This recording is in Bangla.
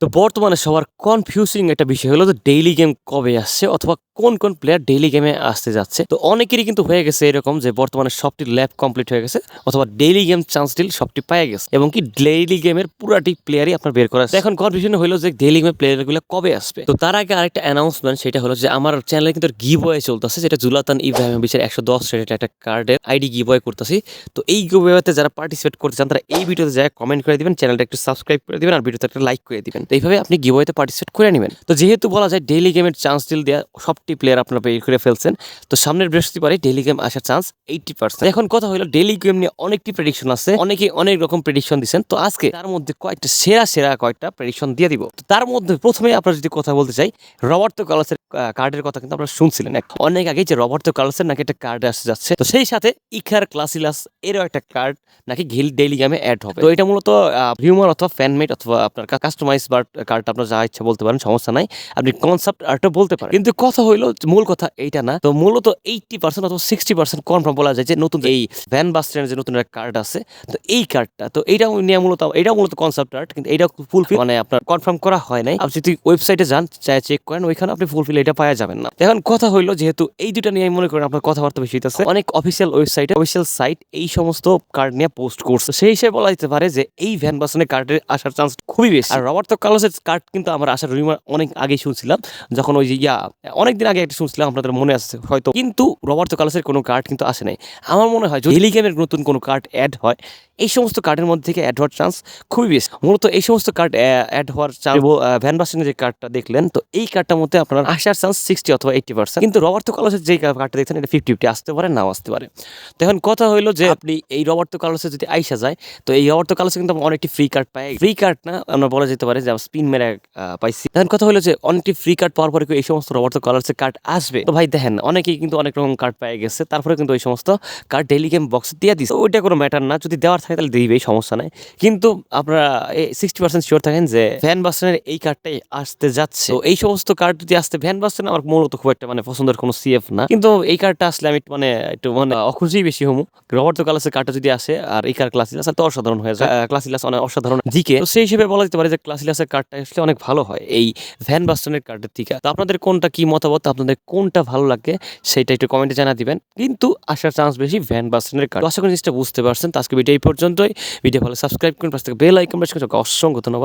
তো বর্তমানে সবার কনফিউজিং একটা বিষয় হলো যে ডেইলি গেম কবে আসছে অথবা কোন কোন প্লেয়ার ডেইলি গেমে আসতে যাচ্ছে। তো অনেকেরই কিন্তু হয়ে গেছে এরকম যে বর্তমানে সবটি ল্যাব কমপ্লিট হয়ে গেছে অথবা ডেইলি গেম চান্স ডিল সবটি পেয়ে গেছে এবং কি ডেইলি গেমের পুরাটি প্লেয়ারই আপনার বের করা এখন কনফিউশন হলো যে ডেইলি গেমের প্লেয়ারগুলো কবে আসবে। তো তার আগে আরেকটা অ্যানাউন্সমেন্ট সেটা হলো যে আমার চ্যানেলে কিন্তু গিভ ওয়ে চলতেছে, যেটা জুলাতান ইব্রাহিম বিচের একশো দশ রেটের একটা কার্ডের আইডি গিভ ওয়ে করতেছি। তো এই গিভ ওয়েতে যারা পার্টিসিপেট করতে চান, তারা এই ভিডিওতে যায় কমেন্ট করে দিবেন চ্যানেলটা একটু সাবস্ক্রাইব করে দিবেন, আর ভিডিওতে একটা লাইক করে দিবেন। তো এইভাবে আপনি গিভওয়েতে পার্টিসিপেট করে নেবেন। তো যেহেতু বলা যায় ডেইলি গেমের চান্স ডিল দেওয়া সবটি প্লেয়ার আপনারা বের করে ফেলছেন। তো সামনের বৃহস্পতিবারে ডেইলি গেম আসার চান্স এইটি পার্সেন্ট এখন কথা হলো ডেইলি গেম নিয়ে অনেকটি প্রেডিকশন আছে। অনেকে অনেক রকম প্রেডিকশন দিচ্ছেন। তো আজকে তার মধ্যে কয়েকটা সেরা সেরা কয়েকটা প্রেডিকশন দিয়ে দিব। তো তার মধ্যে প্রথমে আপনারা যদি কথা বলতে চাই, রবার্তো কার্লোসের কার্ডের কথা কিন্তু আপনারা শুনছিলেন অনেক আগে যে রবার্তো কার্লোসের নাকি একটা কার্ড আসতে যাচ্ছে। তো সেই সাথে ইখার ক্লাসিলাস এরও একটা কার্ড নাকি ঘিল ডেইলি গেমে অ্যাড হবে। তো এটা মূলত হিউমার অথবা ফ্যানমেড অথবা আপনার কাস্টমাইজ বার্ড কার্ড আপনার যা ইচ্ছা বলতে পারেন, সমস্যা নাই। আপনি কনসেপ্ট আর্টও বলতে পারেন। কিন্তু কথা হইল মূল কথা এইটা না। তো মূলত এইটটি পার্সেন্ট অথবা সিক্সটি পার্সেন্ট কনফার্ম বলা যায় যে নতুন এই ভ্যান বাস্টের যে নতুন একটা কার্ড আছে, তো এই কার্ডটা তো এইটা নিয়ে মূলত এটা মূলত কনসেপ্ট আর্ট কিন্তু এটা ফুলফিল মানে আপনার কনফার্ম করা হয় নাই। আপনি যদি ওয়েবসাইটে যান চাই চেক করেন, ওইখানে আপনি ফুলফিল এটা পাওয়া যাবেন না। এখন কথা হইল যেহেতু এই দুটা নিয়ে মনে করেন আপনার কথাবার্তা বেশি আছে অনেক অফিসিয়াল ওয়েবসাইটে অফিসিয়াল সাইট এই সমস্ত কার্ড নিয়ে পোস্ট করছে। সেই হিসেবে বলা যেতে পারে যে এই ভ্যান বাসনের কার্ডের আসার চান্স খুবই বেশি। আর রবার্তো কার্লোসের কার্ড কিন্তু আমার আসার রুমার অনেক আগে শুনছিলাম যখন ওই যে ইয়া অনেকদিন আগে একটা শুনছিলাম আপনাদের মনে আছে হয়তো কিন্তু রবার্তো কার্লোসের কোনো কার্ড কিন্তু আসে নাই। আমার মনে হয় যদি গেমের নতুন কোনো কার্ড অ্যাড হয় এই সমস্ত কার্ডের মধ্যে থেকে অ্যাড হওয়ার চান্স খুবই বেশি। মূলত এই সমস্ত কার্ড অ্যাড হওয়ার চান্স ভ্যান বাসনের যে কার্ডটা দেখলেন তো এই কার্ডটার মধ্যে আপনার আসার চান্স সিক্সটি অথবা এইটি পার্সেন্ট কিন্তু রবার্তো কার্লোসের যে কার্ডটা দেখছেন এটা ফিফটি ফিফটি আসতে পারে নাও আসতে পারে। তো এখন কথা হইল যে আপনি এই রবার্তো কার্লোসে যদি আইসা যায় তো এই রবার্তো কার্লোসে কিন্তু আমরা অনেকটি ফ্রি কার্ড পাই ফ্রি কার্ড না আমরা বলা যেতে পারে যে স্পিন মেরে পাইছি। এখন কথা হলো যে, অনেকটি ফ্রি কার্ড পাওয়ার পরে এই সমস্ত রবার্তো কার্লোসের কার্ড আসবে। তো ভাই দেখেন, অনেকেই কিন্তু অনেক রকম কার্ড পেয়ে গেছে, তারপরে কিন্তু ওই সমস্ত কার্ড ডেইলি গেম বক্সে দিয়ে দিচ্ছে ওইটা কোনো ম্যাটার না, যদি দেওয়ার থাকে তাহলে দিবেই, সমস্যা নাই। কিন্তু আপনারা সিক্সটি পার্সেন্ট শিওর থাকেন যে ভ্যান বাসনের এই কার্ডটাই আসতে যাচ্ছে। তো এই সমস্ত কার্ড যদি আসতে ভ্যান বাসন আমার মূলত খুব একটা মানে পছন্দের কোনো সিএফ না। কিন্তু এই কার্ডটা আসলে আমি মানে একটু মানে অখুশি বেশি হমু। রবার্ট কালাসের কার্ডটা যদি আসে, আর এই কার ক্লাসিলাস তো অসাধারণ হয়ে যায়। ক্লাসিলাস অনেক অসাধারণ। জিকে তো সেই হিসেবে বলা যেতে পারে যে ক্লাসিলাসের কার্ডটা আসলে অনেক ভালো হয়, এই ভ্যান বাস্টনের কার্ডের থেকে তো আপনাদের কোনটা কি মতামত, আপনাদের কোনটা ভালো লাগে, সেটা একটু কমেন্টে জানা দিবেন। কিন্তু আসার চান্স বেশি ভ্যান বাস্টনের কার্ড আশা করি জিনিসটা বুঝতে পারছেন। তো আজকে ভিডিও এই পর্যন্তই। ভিডিও ভালো সাবস্ক্রাইব করুন, পাশ থেকে বেল আইকন করে অসংখ্য ধন্যবাদ।